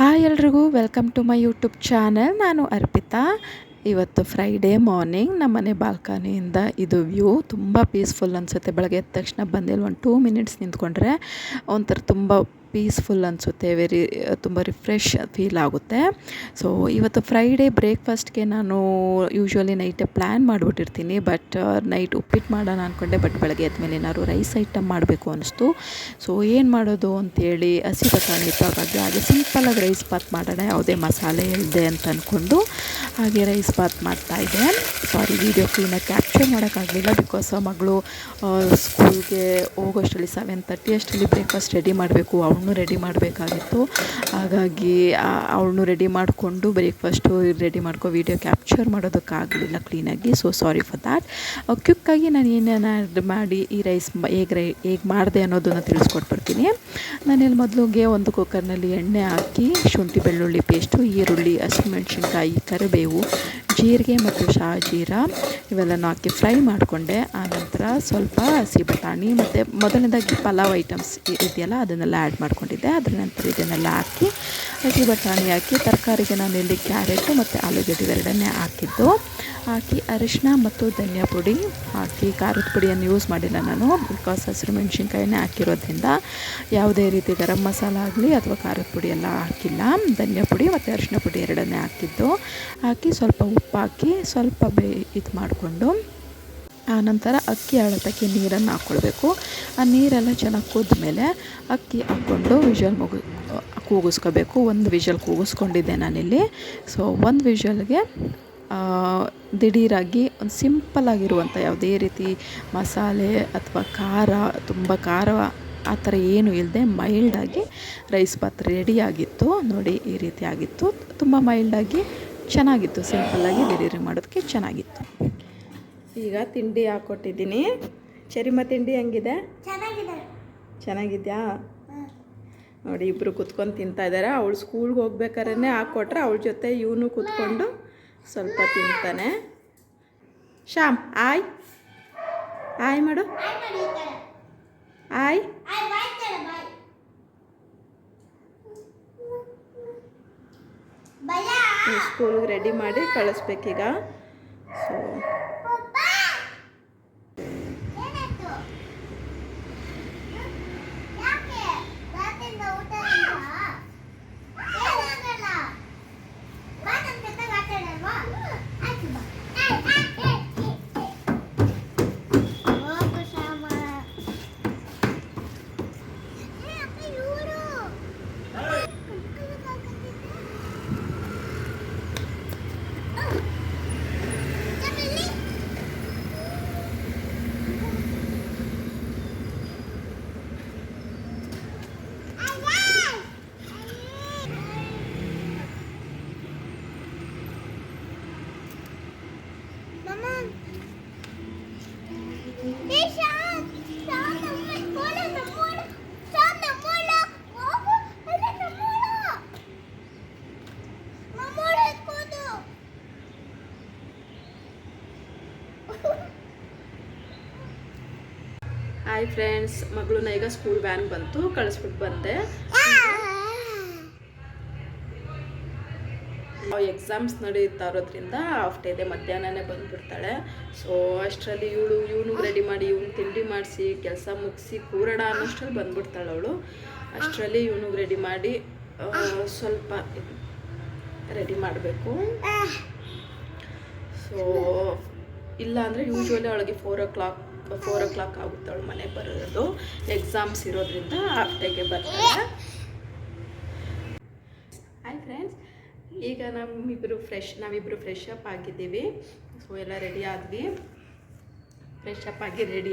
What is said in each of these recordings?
Hi ಎಲ್ರಿಗೂ welcome to my YouTube channel ನಾನು ಅರ್ಪಿತಾ. ಇವತ್ತು ಫ್ರೈಡೇ ಮಾರ್ನಿಂಗ್ ನಮ್ಮನೆ ಬಾಲ್ಕನಿಯಿಂದ ಇದು ವ್ಯೂ ತುಂಬ ಪೀಸ್ಫುಲ್ ಅನಿಸುತ್ತೆ. ಬೆಳಗ್ಗೆ ಎದ್ದ ತಕ್ಷಣ ಬಂದಿಲ್ಲ ಒಂದು ಟೂ ಮಿನಿಟ್ಸ್ ನಿಂತ್ಕೊಂಡ್ರೆ ಒಂಥರ ತುಂಬ ಪೀಸ್ಫುಲ್ ಅನಿಸುತ್ತೆ ವೆರಿ ತುಂಬ ರಿಫ್ರೆಶ್ ಫೀಲ್ ಆಗುತ್ತೆ. ಸೊ ಇವತ್ತು ಫ್ರೈಡೇ ಬ್ರೇಕ್ಫಾಸ್ಟ್ಗೆ ನಾನು ಯೂಶ್ವಲಿ ನೈಟೇ ಪ್ಲ್ಯಾನ್ ಮಾಡಿಬಿಟ್ಟಿರ್ತೀನಿ ಬಟ್ ನೈಟ್ ಉಪ್ಪಿಟ್ಟು ಮಾಡೋಣ ಅಂದ್ಕೊಂಡೆ ಬಟ್ ಬೆಳಗ್ಗೆ ಎದ್ಮೇಲೆ ಏನಾದ್ರು ರೈಸ್ ಐಟಮ್ ಮಾಡಬೇಕು ಅನಿಸ್ತು. ಸೊ ಏನು ಮಾಡೋದು ಅಂತೇಳಿ, ಹಸಿ ಬಟಾಣಿ ಹಾಗಾಗಿ ಹಾಗೆ ಸಿಂಪಲಾಗಿ ರೈಸ್ ಬಾತ್ ಮಾಡೋಣ, ಯಾವುದೇ ಮಸಾಲೆ ಇಲ್ಲದೆ ಅಂತ ಅಂದ್ಕೊಂಡು ಹಾಗೆ ರೈಸ್ ಬಾತ್ ಮಾಡ್ತಾಯಿದ್ದೆ ಸಾರಿ ವೀಡಿಯೋ ಕ್ಲೀನಾಗಿ ಕ್ಯಾಪ್ಚರ್ ಮಾಡೋಕ್ಕಾಗಲಿಲ್ಲ ಬಿಕಾಸ್ ಮಗಳು ಸ್ಕೂಲ್ಗೆ ಹೋಗೋಷ್ಟರಲ್ಲಿ ಸೆವೆನ್ ತರ್ಟಿ ಅಷ್ಟರಲ್ಲಿ ಬ್ರೇಕ್ಫಾಸ್ಟ್ ರೆಡಿ ಮಾಡಬೇಕು ಅವಳನ್ನೂ ರೆಡಿ ಮಾಡಬೇಕಾಗಿತ್ತು. ಹಾಗಾಗಿ ಅವಳನ್ನೂ ರೆಡಿ ಮಾಡಿಕೊಂಡು ಬ್ರೇಕ್ಫಾಸ್ಟು ರೆಡಿ ಮಾಡ್ಕೊ ವೀಡಿಯೋ ಕ್ಯಾಪ್ಚರ್ ಮಾಡೋದಕ್ಕಾಗಲಿಲ್ಲ ಕ್ಲೀನಾಗಿ ಸೊ ಸಾರಿ ಫಾರ್ ದ್ಯಾಟ್ ಕ್ವಿಕ್ಕಾಗಿ ನಾನು ಏನೇನು ಮಾಡಿ, ಈ ರೈಸ್ ಹೇಗೆ ರೈ, ಹೇಗೆ ಮಾಡಿದೆ ಅನ್ನೋದನ್ನು ತಿಳಿಸ್ಕೊಟ್ಬಿಡ್ತೀನಿ. ನಾನಿಲ್ಲಿ ಮೊದಲಿಗೆ ಒಂದು ಕುಕ್ಕರ್ನಲ್ಲಿ ಎಣ್ಣೆ ಹಾಕಿ, ಶುಂಠಿ, ಬೆಳ್ಳುಳ್ಳಿ ಪೇಸ್ಟು ಈರುಳ್ಳಿ ಹಸಿಮೆಣ್ಸಿನ್ಕಾಯಿ ಕರಿಬೇವು, ಜೀರಿಗೆ ಮತ್ತು ಶಾಜೀರ ಇವೆಲ್ಲನೂ ಹಾಕಿ ಫ್ರೈ ಮಾಡಿಕೊಂಡೆ. ಆನಂತರ ಸ್ವಲ್ಪ ಹಸಿ ಬಟಾಣಿ ಮತ್ತು ಮೊದಲನೇದಾಗಿ ಪಲಾವ್ ಐಟಮ್ಸ್ ಇದೆಯಲ್ಲ, ಅದನ್ನೆಲ್ಲ ಆ್ಯಡ್ ಮಾಡ್ಕೊಂಡಿದ್ದೆ. ಅದರ ನಂತರ ಇದನ್ನೆಲ್ಲ ಹಾಕಿ ಹಸಿ ಬಟಾಣಿ ಹಾಕಿ, ತರಕಾರಿಗೆ ನಾನು ಇಲ್ಲಿ ಕ್ಯಾರೆಟು ಮತ್ತು ಆಲೂಗಡ್ಡೆ ಎರಡನ್ನೇ ಹಾಕಿದ್ದು. ಹಾಕಿ ಅರಿಶಿನ ಮತ್ತು ಧನಿಯಾ ಪುಡಿ ಹಾಕಿ, ಖಾರದ ಪುಡಿಯನ್ನು ಯೂಸ್ ಮಾಡಿಲ್ಲ ನಾನು ಬಿಕಾಸ್ ಹಸಿರು ಮೆಣಸಿನ್ಕಾಯಿನೇ ಹಾಕಿರೋದ್ರಿಂದ ಯಾವುದೇ ರೀತಿ ಗರಂ ಮಸಾಲ ಆಗಲಿ ಅಥವಾ ಖಾರದ ಪುಡಿ ಎಲ್ಲ ಹಾಕಿಲ್ಲ. ಧನಿಯಾ ಪುಡಿ ಮತ್ತು ಅರಿಶಿನ ಪುಡಿ ಎರಡನ್ನೇ ಹಾಕಿದ್ದು. ಹಾಕಿ ಸ್ವಲ್ಪ ಉಪ್ಪು ಹಾಕಿ ಸ್ವಲ್ಪ ಬೇ ಇದು ಮಾಡಿಕೊಂಡು ಆನಂತರ ಅಕ್ಕಿ ಅಳತಕ್ಕೆ ನೀರನ್ನು ಹಾಕ್ಕೊಳ್ಬೇಕು. ಆ ನೀರೆಲ್ಲ ಚೆನ್ನಾಗಿ ಕುದ್ದ ಮೇಲೆ ಅಕ್ಕಿ ಹಾಕ್ಕೊಂಡು ವಿಷಲ್ ಮುಗು, ಕೂಗಿಸ್ಕೋಬೇಕು. ಒಂದು ವಿಷಲ್ ಕೂಗಿಸ್ಕೊಂಡಿದ್ದೆ ನಾನಿಲ್ಲಿ. ಸೊ ಒಂದು ವಿಷಲ್ಗೆ ದಿಢೀರಾಗಿ ಒಂದು ಸಿಂಪಲ್ಲಾಗಿರುವಂಥ ಯಾವುದೇ ರೀತಿ ಮಸಾಲೆ ಅಥವಾ ಖಾರ, ತುಂಬ ಖಾರ, ಆ ಥರ ಏನೂ ಇಲ್ಲದೆ ಮೈಲ್ಡಾಗಿ ರೈಸ್ ಬಾತ್ ರೆಡಿಯಾಗಿತ್ತು ನೋಡಿ, ಈ ರೀತಿ ಆಗಿತ್ತು. ತುಂಬ ಮೈಲ್ಡಾಗಿ ಚೆನ್ನಾಗಿತ್ತು. ಸಿಂಪಲ್ಲಾಗಿ ಡೆಲಿವರಿ ಮಾಡೋದಕ್ಕೆ ಚೆನ್ನಾಗಿತ್ತು. ಈಗ ತಿಂಡಿ ಹಾಕ್ಕೊಟ್ಟಿದ್ದೀನಿ ಚರಿಮ ತಿಂಡಿ ಹೆಂಗಿದೆ? ಚೆನ್ನಾಗಿದ್ಯಾ? ನೋಡಿ ಇಬ್ಬರು ಕುತ್ಕೊಂಡು ತಿಂತಾ ಇದ್ದಾರೆ ಅವಳು ಸ್ಕೂಲ್ಗೆ ಹೋಗ್ಬೇಕಾದ್ರೆ ಹಾಕ್ಕೊಟ್ರೆ ಅವಳ ಜೊತೆ ಇವನು ಕುತ್ಕೊಂಡು ಸ್ವಲ್ಪ ತಿಂತಾನೆ. ಶ್ಯಾಮ್ ಆಯ್. ಆಯ್ ಮಾಡು. ಆಯ್ ಸ್ಕೂಲ್ಗೆ ರೆಡಿ ಮಾಡಿ ಕಳಿಸ್ಬೇಕೀಗ. ಸೊ ಹಾಯ್ ಫ್ರೆಂಡ್ಸ್ ಮಗಳು ಈಗ ಸ್ಕೂಲ್ ವ್ಯಾನ್ ಬಂತು ಕಳಿಸ್ಬಿಟ್ಟು ಬಂದೆ. ಎಕ್ಸಾಮ್ಸ್ ನಡೀತಾ ಇರೋದ್ರಿಂದ ಹಾಫ್ ಡೇ ಇದೆ ಮಧ್ಯಾಹ್ನನೇ ಬಂದುಬಿಡ್ತಾಳೆ. ಸೊ ಅಷ್ಟರಲ್ಲಿ ಇವಳು, ಇವನು ರೆಡಿ ಮಾಡಿ, ಇವನು ತಿಂಡಿ ಮಾಡಿಸಿ, ಕೆಲಸ ಮುಗಿಸಿ ಕೂರೋಣ ಅನ್ನೋಷ್ಟರಲ್ಲಿ ಬಂದ್ಬಿಡ್ತಾಳೆ ಅವಳು. ಅಷ್ಟರಲ್ಲಿ ಇವನು ರೆಡಿ ಮಾಡಿ ಸ್ವಲ್ಪ ರೆಡಿ ಮಾಡಬೇಕು. ಸೊ ಇಲ್ಲ ಅಂದರೆ ಯೂಶ್ವಲಿ ಅವಳಿಗೆ four o'clock four o'clock ಆಗುತ್ತೆ ಅವಳು ಮನೆಗೆ ಬರೋದು. ಎಕ್ಸಾಮ್ಸ್ ಇರೋದ್ರಿಂದ ಹಾಫ್ ಡೇಗೆ ಬರ್ತಾರೆ. ಹಾಯ್ ಫ್ರೆಂಡ್ಸ್ ಈಗ ನಮ್ಮಿಬ್ಬರು ಫ್ರೆಶ್ ನಾವಿಬ್ಬರು ಫ್ರೆಶ್ ಅಪ್ ಆಗಿದ್ದೀವಿ. ಸೊ ಎಲ್ಲ ರೆಡಿ ಆದ್ವಿ. ಫ್ರೆಶ್ ಅಪ್ ಆಗಿ ರೆಡಿ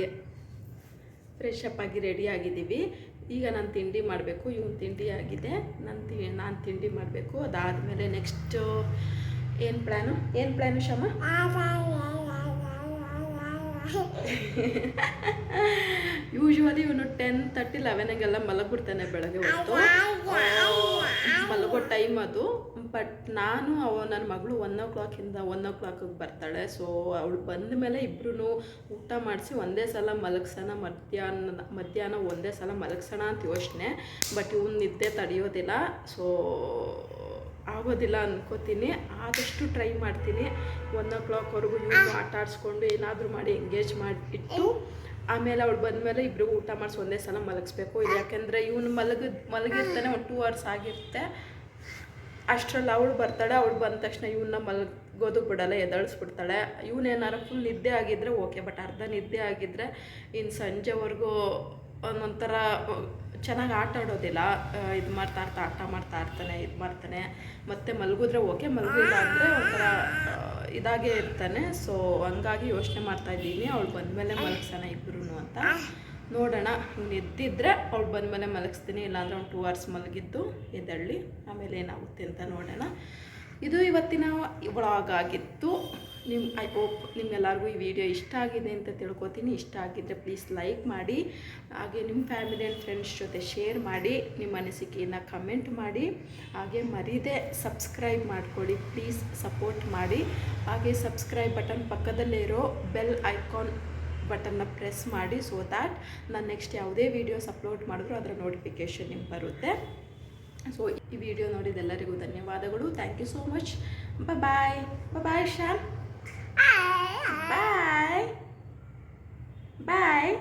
ಫ್ರೆಶ್ ಅಪ್ ಆಗಿ ರೆಡಿ ಆಗಿದ್ದೀವಿ. ಈಗ ನಾನು ತಿಂಡಿ ಮಾಡಬೇಕು, ಇವನು ತಿಂಡಿ ಆಗಿದೆ. ನಾನು ತಿ, ನಾನು ತಿಂಡಿ ಮಾಡಬೇಕು. ಅದಾದಮೇಲೆ ನೆಕ್ಸ್ಟು ಏನು ಪ್ಲ್ಯಾನು ಏನು ಪ್ಲ್ಯಾನು ಶಮ? ಯೂಶ್ವಲಿ ಇವನು ಟೆನ್ ತರ್ಟಿ ಲೆವೆನಿಗೆಲ್ಲ ಮಲಗಿಬಿಡ್ತಾನೆ ಬೆಳಗ್ಗೆ ಹೊತ್ತು. ಮಲಗೋ ಟೈಮ್ ಅದು. ಬಟ್ ನಾನು ಅವ ನನ್ನ ಮಗಳು ಒನ್ ಓ ಕ್ಲಾಕಿಂದ ಒನ್ ಓ ಕ್ಲಾಕಿಗೆ ಬರ್ತಾಳೆ. ಸೊ ಅವಳು ಬಂದ ಮೇಲೆ ಇಬ್ಬರೂ ಊಟ ಮಾಡಿಸಿ ಒಂದೇ ಸಲ ಮಲಗ್ಸೋಣ ಮಧ್ಯಾಹ್ನ ಮಧ್ಯಾಹ್ನ ಒಂದೇ ಸಲ ಮಲಗ್ಸೋಣ ಅಂತ ಯೋಚನೆ. ಬಟ್ ಇವನು ನಿದ್ದೆ ತಡೆಯೋದಿಲ್ಲ. ಸೊ ಆಗೋದಿಲ್ಲ ಅನ್ಕೋತೀನಿ. ಆದಷ್ಟು ಟ್ರೈ ಮಾಡ್ತೀನಿ. ಒನ್ ಓ ಕ್ಲಾಕ್ವರೆಗೂ ಇವನು ಆಟ ಆಡಿಸ್ಕೊಂಡು ಏನಾದರೂ ಮಾಡಿ ಎಂಗೇಜ್ ಮಾಡಿಬಿಟ್ಟು ಆಮೇಲೆ ಅವಳು ಬಂದಮೇಲೆ ಇಬ್ಬರಿಗೂ ಊಟ ಮಾಡಿಸಿ ಒಂದೇ ಸಲ ಮಲಗಿಸ್ಬೇಕು. ಯಾಕೆಂದರೆ ಇವನು ಮಲಗಿದ ಮಲಗಿರ್ತಾನೆ ಒಂದು ಟೂ ಅವರ್ಸ್ ಆಗಿರುತ್ತೆ. ಅಷ್ಟರಲ್ಲಿ ಅವಳು ಬರ್ತಾಳೆ, ಅವಳು ಬಂದ ತಕ್ಷಣ ಇವನ್ನ ಮಲಗೋದು ಬಿಡಲ್ಲ ಎದಳಿಸ್ಬಿಡ್ತಾಳೆ ಇವನೇನಾರು ಫುಲ್ ನಿದ್ದೆ ಆಗಿದ್ದರೆ ಓಕೆ ಬಟ್ ಅರ್ಧ ನಿದ್ದೆ ಆಗಿದ್ದರೆ ಇನ್ನು ಸಂಜೆವರೆಗೂ ಒಂದೊಂಥರ ಚೆನ್ನಾಗಿ ಆಟ ಆಡೋದಿಲ್ಲ. ಇದು ಮಾಡ್ತಾ ಇರ್ತಾ, ಆಟ ಮಾಡ್ತಾ ಇರ್ತಾನೆ, ಇದು ಮಾಡ್ತಾನೆ. ಮತ್ತೆ ಮಲಗಿದ್ರೆ ಓಕೆ ಮಲಗಿಲ್ಲ ಅಂದರೆ ಒಂಥರ ಇದಾಗೆ ಇರ್ತಾನೆ. ಸೊ ಹಂಗಾಗಿ ಯೋಚನೆ ಮಾಡ್ತಾ ಇದ್ದೀನಿ. ಅವಳು ಬಂದಮೇಲೆ ಮಲಗ್ಸೋಣ ಇಬ್ಬರೂ ಅಂತ. ನೋಡೋಣ. ಎದ್ದಿದ್ರೆ ಅವಳು ಬಂದಮೇಲೆ ಮಲಗಿಸ್ತೀನಿ. ಇಲ್ಲಾಂದರೆ ಅವ್ನು ಟೂ ಅವರ್ಸ್ ಮಲಗಿದ್ದು ಎದ್ದಳ್ಳಿ ಆಮೇಲೆ ಏನಾಗುತ್ತೆ ಅಂತ ನೋಡೋಣ. ಇದು ಇವತ್ತಿನ ವ್ಲಾಗ್ ನಿಮ್ಮ ಐ ಹೋಪ್ ನಿಮ್ಗೆಲ್ಲರಿಗೂ ಈ ವಿಡಿಯೋ ಇಷ್ಟ ಆಗಿದೆ ಅಂತ ತಿಳ್ಕೊತೀನಿ. ಇಷ್ಟ ಆಗಿದ್ದರೆ ಪ್ಲೀಸ್ ಲೈಕ್ ಮಾಡಿ, ಹಾಗೆ ನಿಮ್ಮ ಫ್ಯಾಮಿಲಿ ಆ್ಯಂಡ್ ಫ್ರೆಂಡ್ಸ್ ಜೊತೆ ಶೇರ್ ಮಾಡಿ ನಿಮ್ಮ ಅನಿಸಿಕೆಯನ್ನು ಕಮೆಂಟ್ ಮಾಡಿ, ಹಾಗೆ ಮರೀದೆ ಸಬ್ಸ್ಕ್ರೈಬ್ ಮಾಡಿಕೊಳ್ಳಿ ಪ್ಲೀಸ್ ಸಪೋರ್ಟ್ ಮಾಡಿ. ಹಾಗೆ ಸಬ್ಸ್ಕ್ರೈಬ್ ಬಟನ್ ಪಕ್ಕದಲ್ಲೇ ಇರೋ ಬೆಲ್ ಐಕಾನ್ ಬಟನ್ನ ಪ್ರೆಸ್ ಮಾಡಿ ಸೊ ದ್ಯಾಟ್ ನಾನು ನೆಕ್ಸ್ಟ್ ಯಾವುದೇ ವೀಡಿಯೋಸ್ ಅಪ್ಲೋಡ್ ಮಾಡಿದ್ರು ಅದರ ನೋಟಿಫಿಕೇಷನ್ ನಿಮ್ಗೆ ಬರುತ್ತೆ. ಸೊ ಈ ವಿಡಿಯೋ ನೋಡಿದೆಲ್ಲರಿಗೂ ಧನ್ಯವಾದಗಳು. Thank you so much bye bye Shyam bye bye